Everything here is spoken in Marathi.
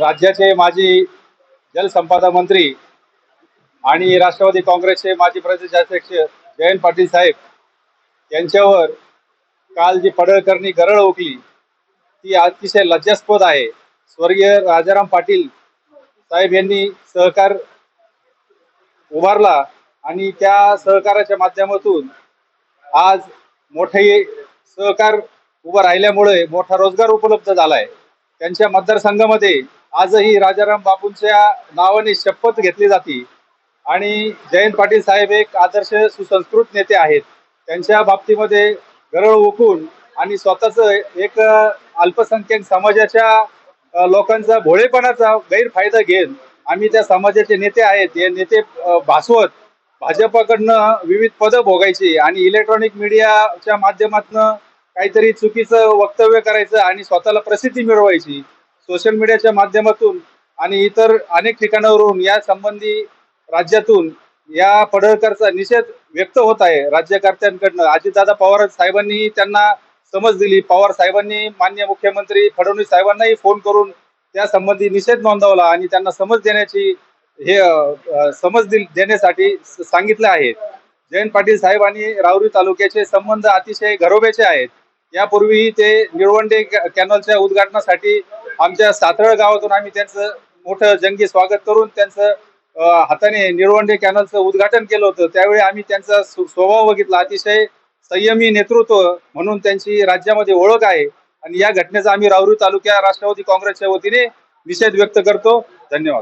राज्याचे माजी जलसंपदा मंत्री आणि राष्ट्रवादी काँग्रेसचे माजी प्रदेशाध्यक्ष जयंत पाटील साहेब यांच्यावर काल जी पडळकरणी गरळ ओकली ती अतिशय लज्जास्पद आहे. स्वर्गीय राजाराम पाटील साहेब यांनी सहकार उभारला आणि त्या सहकाराच्या माध्यमातून आज मोठे सहकार उभं राहिल्यामुळे मोठा रोजगार उपलब्ध झालाय. त्यांच्या मतदारसंघामध्ये आजही राजाराम बापूंच्या नावाने शपथ घेतली जाते. आणि जयंत पाटील साहेब एक आदर्श सुसंस्कृत नेते आहेत. त्यांच्या बाबतीमध्ये गरळ ओकून आणि स्वतःच एक अल्पसंख्याक समाजाच्या लोकांचा भोळेपणाचा गैरफायदा घेऊन आम्ही त्या समाजाचे नेते आहेत. हे नेते भासवत भाजपाकडनं विविध पदं भोगायची आणि इलेक्ट्रॉनिक मीडियाच्या माध्यमातून काहीतरी चुकीचं वक्तव्य करायचं आणि स्वतःला प्रसिद्धी मिळवायची. सोशल मीडियाच्या माध्यमातून आणि इतर अनेक ठिकाणावरून या संबंधी राज्यातून या पडळकरचा निषेध व्यक्त होत आहे राज्यकर्त्यांकडनं. अजितदादा पवार साहेबांनी त्यांना समज दिली. पवार साहेबांनी मान्य मुख्यमंत्री फडणवीस साहेबांनाही फोन करून त्या संबंधी निषेध नोंदवला आणि त्यांना समज देण्याची हे समज दिल- देण्यासाठी सांगितलं सांगितले आहे जयंत पाटील साहेब आणि राऊरी तालुक्याचे संबंध अतिशय घरोब्याचे आहेत. यापूर्वीही ते निळवंडे कॅनलच्या उद्घाटनासाठी आमच्या सातळ गावातून आम्ही त्यांचं मोठं जंगी स्वागत करून त्यांचं हाताने निळवंडे कॅनलचं उद्घाटन केलं होतं. त्यावेळी आम्ही त्यांचा स्वभाव बघितला. अतिशय संयमी नेतृत्व म्हणून त्यांची राज्यामध्ये ओळख आहे. आणि या घटनेचा आम्ही राऊरी तालुक्या राष्ट्रवादी काँग्रेसच्या वतीने निषेध व्यक्त करतो. धन्यवाद.